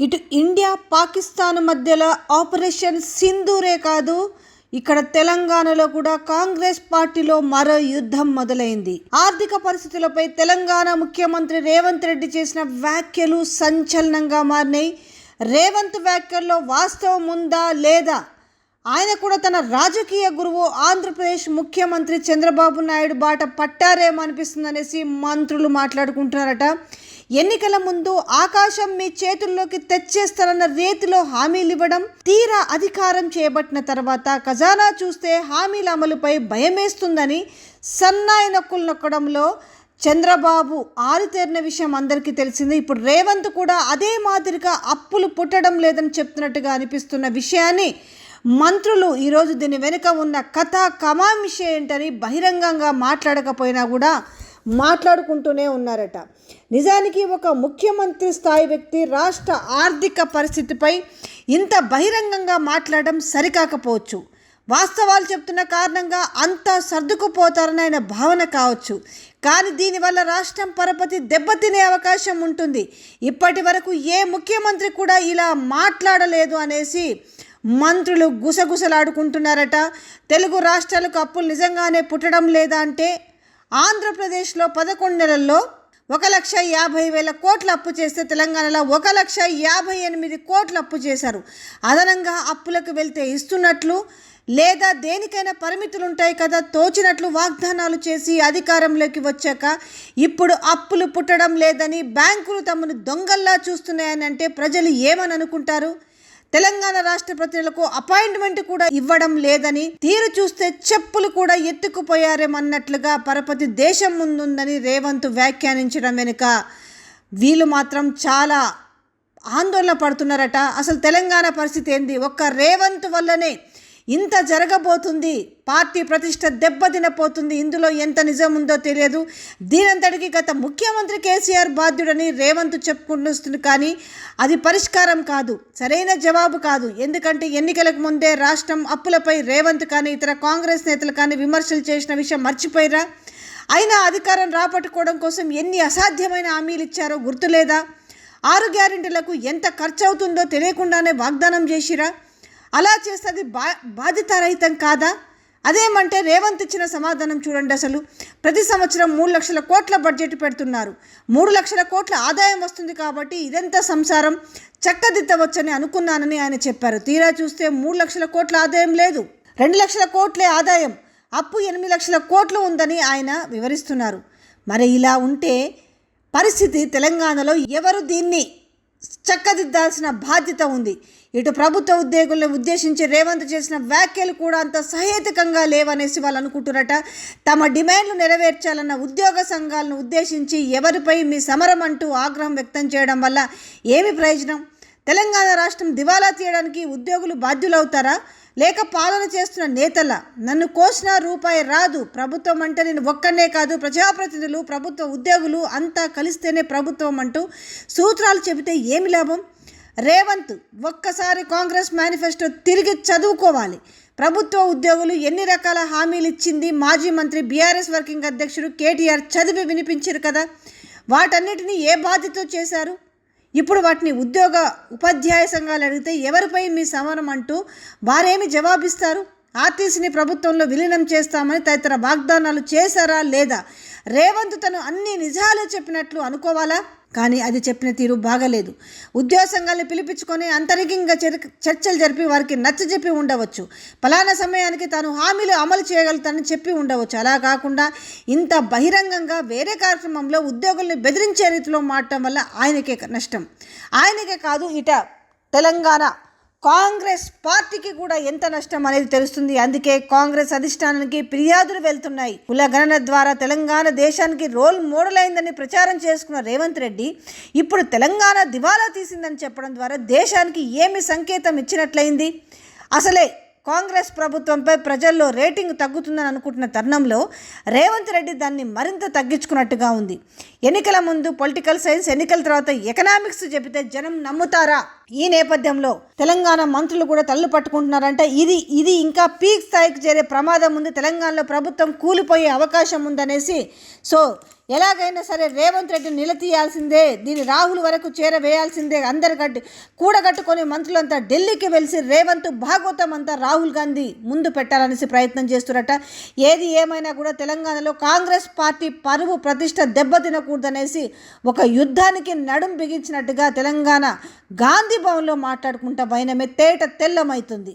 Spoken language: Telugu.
ఇటు ఇండియా పాకిస్తాన్ మధ్యలో ఆపరేషన్ సింధూరే కాదు ఇక్కడ తెలంగాణలో కూడా కాంగ్రెస్ పార్టీలో మరో యుద్ధం మొదలైంది. ఆర్థిక పరిస్థితులపై తెలంగాణ ముఖ్యమంత్రి రేవంత్ రెడ్డి చేసిన వ్యాఖ్యలు సంచలనంగా మారినాయి. రేవంత్ వ్యాఖ్యల్లో వాస్తవం ఉందా లేదా? ఆయన కూడా తన రాజకీయ గురువు ఆంధ్రప్రదేశ్ ముఖ్యమంత్రి చంద్రబాబు నాయుడు బాట పట్టారేమో అనిపిస్తుంది అనేసి మంత్రులు మాట్లాడుకుంటున్నారట. ఎన్నికల ముందు ఆకాశం మీ చేతుల్లోకి తెచ్చేస్తారన్న రీతిలో హామీలు ఇవ్వడం తీరా అధికారం చేపట్టిన తర్వాత ఖజానా చూస్తే హామీల అమలుపై భయమేస్తుందని సన్నాయి నొక్కులు నొక్కడంలో చంద్రబాబు ఆరితేరిన విషయం అందరికీ తెలిసింది. ఇప్పుడు రేవంత్ కూడా అదే మాదిరిగా అప్పులు పుట్టడం లేదని చెప్తున్నట్టుగా అనిపిస్తున్న విషయాన్ని మంత్రులు ఈరోజు దీని వెనుక ఉన్న కథ కమామిష ఏంటని బహిరంగంగా మాట్లాడకపోయినా కూడా మాట్లాడుకుంటూనే ఉన్నారట. నిజానికి ఒక ముఖ్యమంత్రి స్థాయి వ్యక్తి రాష్ట్ర ఆర్థిక పరిస్థితిపై ఇంత బహిరంగంగా మాట్లాడడం సరికాకపోవచ్చు. వాస్తవాలు చెప్తున్న కారణంగా అంతా సర్దుకుపోతారని ఆయన భావన కావచ్చు. కానీ దీనివల్ల రాష్ట్రం పరపతి దెబ్బతినే అవకాశం ఉంటుంది. ఇప్పటి వరకు ఏ ముఖ్యమంత్రి కూడా ఇలా మాట్లాడలేదు అనేసి మంత్రులు గుసగుసలాడుకుంటున్నారట. తెలుగు రాష్ట్రాలకు అప్పులు నిజంగానే పుట్టడం లేదా అంటే ఆంధ్రప్రదేశ్లో పదకొండు నెలల్లో ఒక లక్ష యాభై వేల కోట్లు అప్పు చేస్తే తెలంగాణలో ఒక లక్ష యాభై ఎనిమిది కోట్లు అప్పు చేశారు. అదనంగా అప్పులకు వెళ్తే ఇస్తున్నట్లు లేదా దేనికైనా పరిమితులు ఉంటాయి కదా తోచినట్లు వాగ్దానాలు చేసి అధికారంలోకి వచ్చాక ఇప్పుడు అప్పులు పుట్టడం లేదని బ్యాంకులు తమను దొంగల్లా చూస్తున్నాయని అంటే ప్రజలు ఏమని అనుకుంటారు తెలంగాణ రాష్ట్ర ప్రతినిధులకు అపాయింట్మెంట్ కూడా ఇవ్వడం లేదని తీరు చూస్తే చెప్పులు కూడా ఎత్తుకుపోయారేమన్నట్లుగా పరపతి దేశం ముందుందని రేవంత్ వ్యాఖ్యానించడం వెనుక వీళ్ళు మాత్రం చాలా ఆందోళన పడుతున్నారట. అసలు తెలంగాణ పరిస్థితి ఏంది? ఒక్క రేవంత్ వల్లనే ఇంత జరగబోతుంది పార్టీ ప్రతిష్ట దెబ్బతినపోతుంది ఇందులో ఎంత నిజం ఉందో తెలియదు. దీనంతటికి గత ముఖ్యమంత్రి కేసీఆర్ బాధ్యుడని రేవంత్ చెప్పుకుంటుంది కానీ అది పరిష్కారం కాదు సరైన జవాబు కాదు. ఎందుకంటే ఎన్నికలకు ముందే రాష్ట్రం అప్పులపై రేవంత్ కానీ ఇతర కాంగ్రెస్ నేతలు కానీ విమర్శలు చేసిన విషయం మర్చిపోయిరా? అయినా అధికారం రాపట్టుకోవడం కోసం ఎన్ని అసాధ్యమైన హామీలు ఇచ్చారో గుర్తులేదా? ఆరు గ్యారెంటీలకు ఎంత ఖర్చు అవుతుందో తెలియకుండానే వాగ్దానం చేసిరా? అలా చేస్తే అది బా బాధ్యతారహితం కాదా? అదేమంటే రేవంత్ ఇచ్చిన సమాధానం చూడండి అసలు. ప్రతి సంవత్సరం మూడు లక్షల కోట్ల బడ్జెట్ పెడుతున్నారు. మూడు లక్షల కోట్ల ఆదాయం వస్తుంది కాబట్టి ఇదంతా సంసారం? చక్కదిద్దవచ్చని అనుకున్నానని ఆయన చెప్పారు. తీరా చూస్తే మూడు లక్షల కోట్ల ఆదాయం లేదు. రెండు లక్షల కోట్లే ఆదాయం. అప్పు ఎనిమిది లక్షల కోట్లు ఉందని ఆయన వివరిస్తున్నారు. మరి ఇలా ఉంటే పరిస్థితి తెలంగాణలో ఎవరు దీన్ని చక్కదిద్దాల్సిన బాధ్యత ఉంది. ఇటు ప్రభుత్వ ఉద్యోగులను ఉద్దేశించి రేవంత్ చేసిన వ్యాఖ్యలు కూడా అంత సహేతుకంగా లేవనేసి వాళ్ళు అనుకుంటున్నట. తమ డిమాండ్లు నెరవేర్చాలన్న ఉద్యోగ సంఘాలను ఉద్దేశించి ఎవరిపై మీ సమరం అంటూ ఆగ్రహం వ్యక్తం చేయడం వల్ల ఏమి ప్రయోజనం? తెలంగాణ రాష్ట్రం దివాలా తీయడానికి ఉద్యోగులు బాధ్యులవుతారా? లేక పాలన చేస్తున్న నేతల? నన్ను కోసిన రూపాయి రాదు. ప్రభుత్వం అంటే నేను ఒక్కనే కాదు. ప్రజాప్రతినిధులు ప్రభుత్వ ఉద్యోగులు అంతా కలిస్తేనే ప్రభుత్వం అంటూ సూత్రాలు చెబితే ఏమి లాభం? రేవంత్ ఒక్కసారి కాంగ్రెస్ మేనిఫెస్టో తిరిగి చదువుకోవాలి. ప్రభుత్వ ఉద్యోగులు ఎన్ని రకాల హామీలు ఇచ్చింది? మాజీ మంత్రి బీఆర్ఎస్ వర్కింగ్ అధ్యక్షుడు కేటీఆర్ చదివి వినిపించారు కదా. వాటన్నిటిని ఏ బాధ్యత చేశారు? ఇప్పుడు వాటిని ఉద్యోగ ఉపాధ్యాయ సంఘాలు అడిగితే ఎవరిపై మీ సమరం అంటూ వారేమి జవాబిస్తారు? ఆర్టీసీని ప్రభుత్వంలో విలీనం చేస్తామని తదితర వాగ్దానాలు చేశారా లేదా? రేవంత్ తను అన్ని నిజాలు చెప్పినట్లు అనుకోవాలా? కానీ అది చెప్పిన తీరు బాగలేదు. ఉద్యోగ సంఘాలను పిలిపించుకొని అంతరికంగా చర్చలు జరిపి వారికి నచ్చజెప్పి ఉండవచ్చు. ఫలానా సమయానికి తాను హామీలు అమలు చేయగలుగుతానని చెప్పి ఉండవచ్చు. అలా కాకుండా ఇంత బహిరంగంగా వేరే కార్యక్రమంలో ఉద్యోగుల్ని బెదిరించే రీతిలో మారటం వల్ల ఆయనకే నష్టం. ఆయనకే కాదు ఇట తెలంగాణ కాంగ్రెస్ పార్టీకి కూడా ఎంత నష్టం అనేది తెలుస్తుంది. అందుకే కాంగ్రెస్ అధిష్టానానికి ఫిర్యాదులు వెళ్తున్నాయి. కులగణన ద్వారా తెలంగాణ దేశానికి రోల్ మోడల్ అయిందని ప్రచారం చేసుకున్న రేవంత్ రెడ్డి ఇప్పుడు తెలంగాణ దివాలా తీసిందని చెప్పడం ద్వారా దేశానికి ఏమి సంకేతం ఇచ్చినట్లయింది? అసలే కాంగ్రెస్ ప్రభుత్వంపై ప్రజల్లో రేటింగ్ తగ్గుతుందని అనుకుంటున్న తరుణంలో రేవంత్ రెడ్డి దాన్ని మరింత తగ్గించుకున్నట్టుగా ఉంది. ఎన్నికల ముందు పొలిటికల్ సైన్స్ ఎన్నికల తర్వాత ఎకనామిక్స్ చెబితే జనం నమ్ముతారా? ఈ నేపథ్యంలో తెలంగాణ మంత్రులు కూడా తల్లు పట్టుకుంటున్నారంటే. ఇది ఇది ఇంకా పీక్ స్థాయికి చేరే ప్రమాదం ఉంది. తెలంగాణలో ప్రభుత్వం కూలిపోయే అవకాశం ఉందనేసి సో ఎలాగైనా సరే రేవంత్ రెడ్డి నిలతీయాల్సిందే. దీన్ని రాహుల్ వరకు చేరవేయాల్సిందే. అందరు గట్టి కూడగట్టుకొని మంత్రులంతా ఢిల్లీకి వెలిసి రేవంత్ భాగవతం అంతా రాహుల్ గాంధీ ముందు పెట్టాలనేసి ప్రయత్నం చేస్తున్నట ఏది ఏమైనా కూడా తెలంగాణలో కాంగ్రెస్ పార్టీ పరువు ప్రతిష్ట దెబ్బతినకూడదనేసి ఒక యుద్ధానికి నడుం బిగించినట్టుగా తెలంగాణ గాంధీ భవన్లో మాట్లాడుకుంటా భయనమే తేట తెల్లమవుతుంది